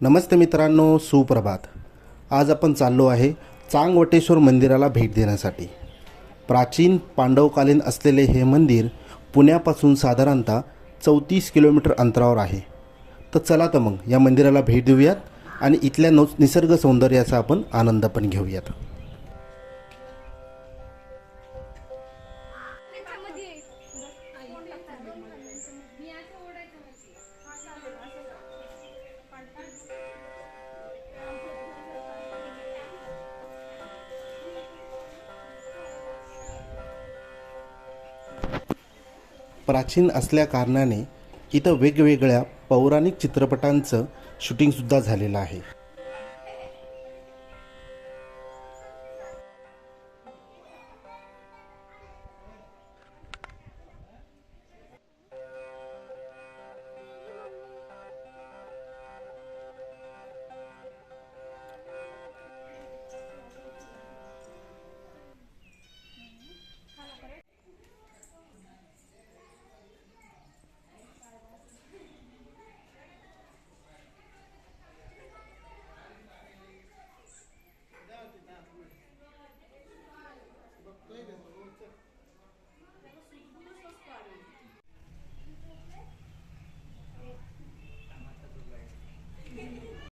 नमस्ते मित्रांनो सुप्रभात. आज आपण चाललो आहे चांगवटेश्वर मंदिराला भेट देण्यासाठी. प्राचीन पांडवकालीन असलेले हे मंदिर पुण्यापासून साधारणतः चौतीस किलोमीटर अंतरावर आहे. तर चला तर मग या मंदिराला भेट देऊयात आणि इथल्या नो निसर्ग सौंदर्याचा आपण आनंद पण घेऊयात. प्राचीन असल्याकारणाने इथं वेगवेगळ्या पौराणिक चित्रपटांचं शूटिंगसुद्धा झालेलं आहे.